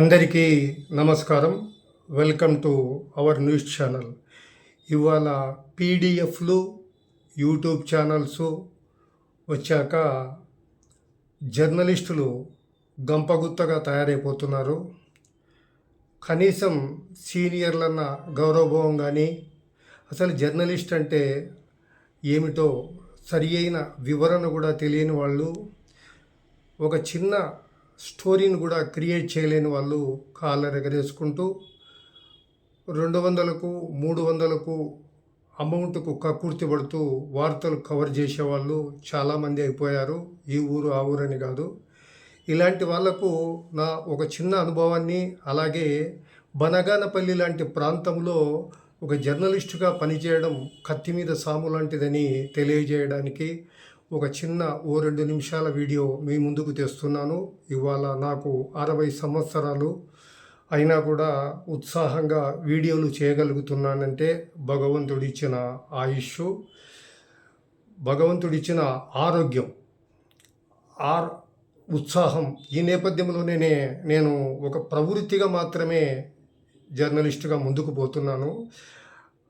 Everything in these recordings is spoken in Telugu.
అందరికీ నమస్కారం. Welcome to our news channel. ఇవాళ పీడిఎఫ్లు యూట్యూబ్ ఛానల్స్ వచ్చాక జర్నలిస్టులు గంపగుత్తగా తయారైపోతున్నారు. కనీసం సీనియర్లన్న గౌరవభావం కానీ అసలు జర్నలిస్ట్ అంటే ఏమిటో సరి అయిన వివరణ కూడా తెలియని వాళ్ళు ఒక చిన్న స్టోరీని కూడా క్రియేట్ చేయలేని వాళ్ళు కాలర్ ఎగరేసుకుంటూ రెండు వందలకు మూడు వందలకు అమౌంట్కు కక్కుర్తి పడుతూ వార్తలు కవర్ చేసేవాళ్ళు చాలామంది అయిపోయారు. ఈ ఊరు ఆ ఊరని కాదు. ఇలాంటి వాళ్ళకు నా ఒక చిన్న అనుభవాన్ని అలాగే బనగానపల్లి లాంటి ప్రాంతంలో ఒక జర్నలిస్టుగా పనిచేయడం కత్తి మీద సాము లాంటిదని తెలియజేయడానికి ఒక చిన్న ఓ రెండు నిమిషాల వీడియో మీ ముందుకు తెస్తున్నాను. ఇవాళ నాకు అరవై సంవత్సరాలు అయినా కూడా ఉత్సాహంగా వీడియోలు చేయగలుగుతున్నానంటే భగవంతుడిచ్చిన ఆయుష్ భగవంతుడిచ్చిన ఆరోగ్యం ఆర్ ఉత్సాహం. ఈ నేపథ్యంలోనే నేను ఒక ప్రవృత్తిగా మాత్రమే జర్నలిస్టుగా ముందుకు పోతున్నాను.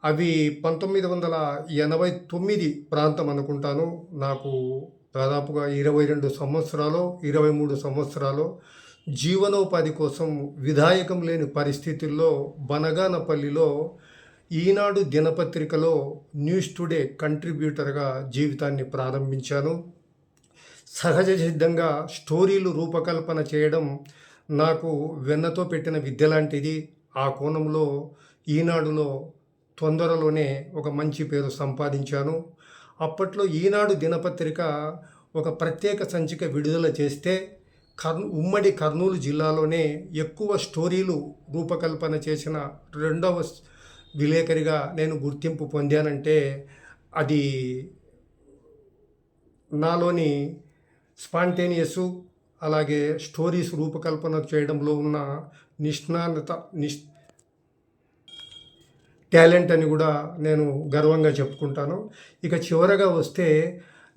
అవి పంతొమ్మిది వందల ఎనభై తొమ్మిది ప్రాంతం అనుకుంటాను. నాకు దాదాపుగా ఇరవై రెండు సంవత్సరాలు ఇరవై మూడు సంవత్సరాలు జీవనోపాధి కోసం విధాయకం లేని పరిస్థితుల్లో బనగానపల్లిలో ఈనాడు దినపత్రికలో న్యూస్ టుడే కంట్రిబ్యూటర్గా జీవితాన్ని ప్రారంభించాను. సహజ సిద్ధంగా స్టోరీలు రూపకల్పన చేయడం నాకు వెన్నతో పెట్టిన విద్య లాంటిది. ఆ కోణంలో ఈనాడులో తొందరలోనే ఒక మంచి పేరు సంపాదించాను. అప్పట్లో ఈనాడు దినపత్రిక ఒక ప్రత్యేక సంచిక విడుదల చేస్తే కర్నూ ఉమ్మడి కర్నూలు జిల్లాలోనే ఎక్కువ స్టోరీలు రూపకల్పన చేసిన రెండవ విలేకరిగా నేను గుర్తింపు పొందానంటే అది నాలోని స్పాంటేనియస్ అలాగే స్టోరీస్ రూపకల్పన చేయడంలో ఉన్న నిష్ణానత నిష్ టాలెంట్ అని కూడా నేను గర్వంగా చెప్పుకుంటాను. ఇక చివరగా వస్తే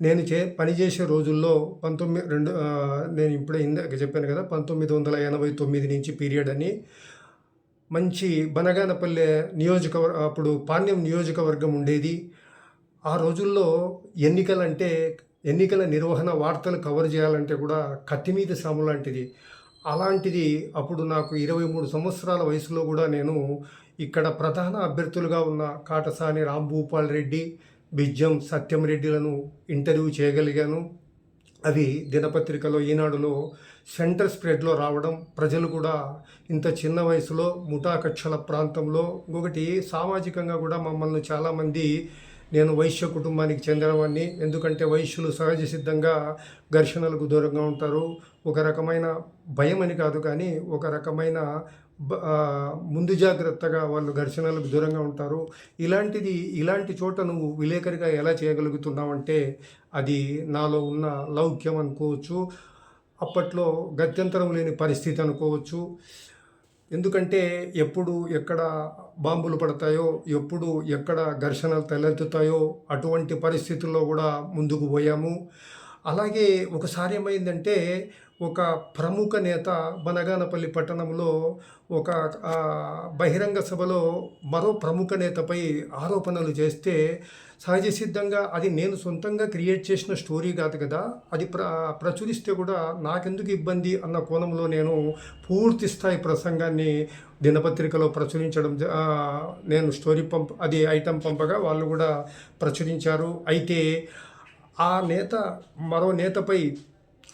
నేను చే పనిచేసే రోజుల్లో పంతొమ్మిది రెండు నేను ఇప్పుడే ఇందాక చెప్పాను కదా పంతొమ్మిది వందల ఎనభై తొమ్మిది నుంచి పీరియడ్ అని మంచి బనగానపల్లె నియోజకవర్గ అప్పుడు పాణ్యం నియోజకవర్గం ఉండేది. ఆ రోజుల్లో ఎన్నికలంటే ఎన్నికల నిర్వహణ వార్తలు కవర్ చేయాలంటే కూడా కత్తి మీద సాము లాంటిది. అలాంటిది అప్పుడు నాకు ఇరవై మూడు సంవత్సరాల వయసులో కూడా నేను ఇక్కడ ప్రధాన అభ్యర్థులుగా ఉన్న కాటసాని రాంభూపాల్ రెడ్డి బిజ్జం సత్యం రెడ్డిలను ఇంటర్వ్యూ చేయగలిగాను. అవి దినపత్రికలో ఈనాడులో సెంటర్ స్ప్రెడ్లో రావడం ప్రజలు కూడా ఇంత చిన్న వయసులో ముఠాకక్షల ప్రాంతంలో ఇంకొకటి సామాజికంగా కూడా మమ్మల్ని చాలామంది నేను వైశ్య కుటుంబానికి చెందినవాడిని ఎందుకంటే వైశ్యులు సహజ సిద్ధంగా ఘర్షణలకు దూరంగా ఉంటారు. ఒక రకమైన భయం అని కాదు కానీ ఒక రకమైన ముందు జాగ్రత్తగా వాళ్ళు ఘర్షణలకు దూరంగా ఉంటారు. ఇలాంటిది ఇలాంటి చోట నువ్వు విలేకరిగా ఎలా చేయగలుగుతున్నావంటే అది నాలో ఉన్న లౌక్యం అనుకోవచ్చు. అప్పట్లో గత్యంతరం లేని పరిస్థితి అనుకోవచ్చు. ఎందుకంటే ఎప్పుడు ఎక్కడ బాంబులు పడతాయో ఎప్పుడు ఎక్కడ ఘర్షణలు తలెత్తుతాయో అటువంటి పరిస్థితుల్లో కూడా ముందుకు పోయాము. అలాగే ఒకసారి ఏమైందంటే ఒక ప్రముఖ నేత బనగానపల్లి పట్టణంలో ఒక బహిరంగ సభలో మరో ప్రముఖ నేతపై ఆరోపణలు చేస్తే సహజ సిద్ధంగా అది నేను సొంతంగా క్రియేట్ చేసిన స్టోరీ కాదు కదా. అది ప్ర ప్రచురిస్తే కూడా నాకెందుకు ఇబ్బంది అన్న కోణంలో నేను పూర్తి స్థాయి ప్రసంగాన్ని దినపత్రికలో ప్రచురించడం నేను స్టోరీ పంప్ అది ఐటెం పంపగా వాళ్ళు కూడా ప్రచురించారు. అయితే ఆ నేత మరో నేతపై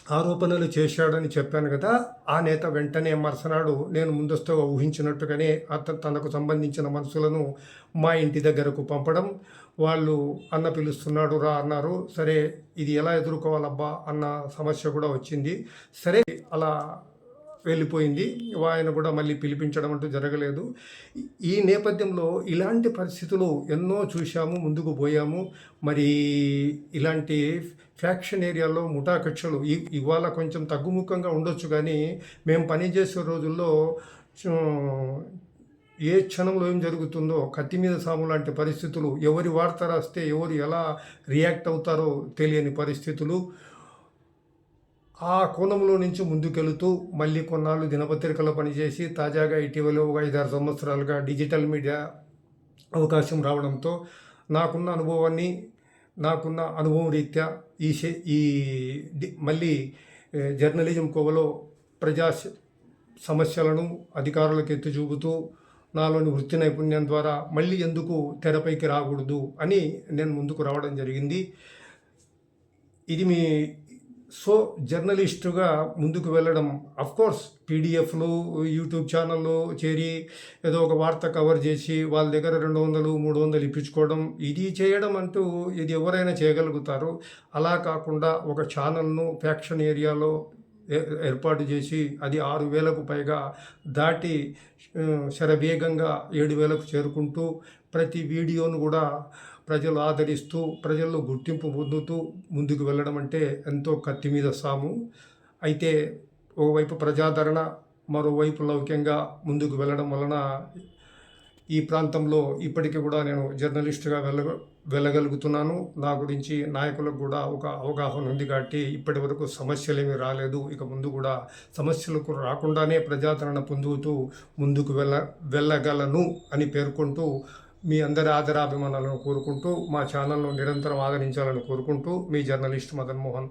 ఆరోపణలు చేశాడని చెప్పాను కదా ఆ నేత వెంటనే మరుసనాడు నేను ముందస్తుగా ఊహించినట్టుగానే అతను తనకు సంబంధించిన మనుషులను మా ఇంటి దగ్గరకు పంపడం. వాళ్ళు అన్న పిలుస్తున్నాడు రా అన్నారు. సరే ఇది ఎలా ఎదుర్కోవాలబ్బా అన్న సమస్య కూడా వచ్చింది. సరే అలా వెళ్ళిపోయింది. ఆయన కూడా మళ్ళీ పిలిపించడం అంటూ జరగలేదు. ఈ నేపథ్యంలో ఇలాంటి పరిస్థితులు ఎన్నో చూశాము ముందుకు పోయాము. మరి ఇలాంటి ఫ్యాక్షన్ ఏరియాలో ముఠా కక్షలు ఇవాళ కొంచెం తగ్గుముఖంగా ఉండొచ్చు కానీ మేము పనిచేసే రోజుల్లో ఏ క్షణంలో ఏం జరుగుతుందో కత్తి మీద సాము లాంటి పరిస్థితులు ఎవరి వార్త రాస్తే ఎవరు ఎలా రియాక్ట్ అవుతారో తెలియని పరిస్థితులు. ఆ కోణంలో నుంచి ముందుకెళుతూ మళ్ళీ కొన్నాళ్ళు దినపత్రికలో పనిచేసి తాజాగా ఇటీవల ఒక ఐదారు సంవత్సరాలుగా డిజిటల్ మీడియా అవకాశం రావడంతో నాకున్న అనుభవాన్ని నాకున్న అనుభవం రీత్యా ఈ ఈ మళ్ళీ జర్నలిజం కోవలో ప్రజా సమస్యలను అధికారులకు ఎత్తి చూపుతూ నాలోని వృత్తి నైపుణ్యం ద్వారా మళ్ళీ ఎందుకు తెరపైకి రాకూడదు అని నేను ముందుకు రావడం జరిగింది. ఇది మీ సో జర్నలిస్టుగా ముందుకు వెళ్ళడం కోర్స్ పీడిఎఫ్లు యూట్యూబ్ ఛానల్లో చేరి ఏదో ఒక వార్త కవర్ చేసి వాళ్ళ దగ్గర రెండు వందలు మూడు వందలు ఇప్పించుకోవడం ఇది చేయడం అంటూ ఇది ఎవరైనా చేయగలుగుతారు. అలా కాకుండా ఒక ఛానల్ను ఫ్యాక్షన్ ఏరియాలో ఏర్పాటు చేసి అది ఆరు వేలకు పైగా దాటి శరవేగంగా ఏడు వేలకు చేరుకుంటూ ప్రతి వీడియోను కూడా ప్రజలు ఆదరిస్తూ ప్రజల్లో గుర్తింపు పొందుతూ ముందుకు వెళ్ళడం అంటే ఎంతో కత్తి మీద సాము. అయితే ఓవైపు ప్రజాదరణ మరోవైపు లౌక్యంగా ముందుకు వెళ్ళడం వలన ఈ ప్రాంతంలో ఇప్పటికీ కూడా నేను జర్నలిస్టుగా వెళ్ళ వెళ్ళగలుగుతున్నాను. నా గురించి నాయకులకు కూడా ఒక అవగాహన ఉంది కాబట్టి ఇప్పటి వరకు సమస్యలు రాలేదు. ఇక ముందు కూడా సమస్యలకు రాకుండానే ప్రజాదరణ పొందుతూ ముందుకు వెళ్ళ వెళ్ళగలను అని పేర్కొంటూ మీ అందరి ఆదరాభిమానాలను కోరుకుంటూ మా ఛానల్ను నిరంతరం ఆదరించాలని కోరుకుంటూ మీ జర్నలిస్ట్ మదన్ మోహన్.